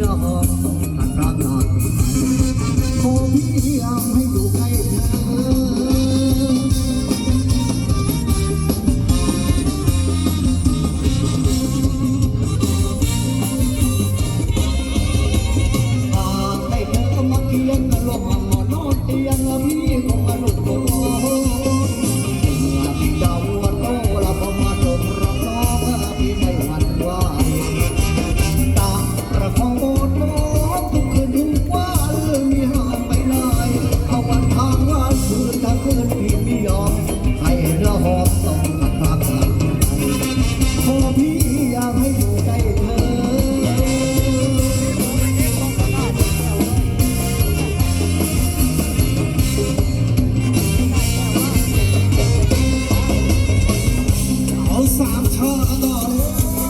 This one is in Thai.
ยอมต้องทำรักนอนคงพยายามให้ดู Keep me beyond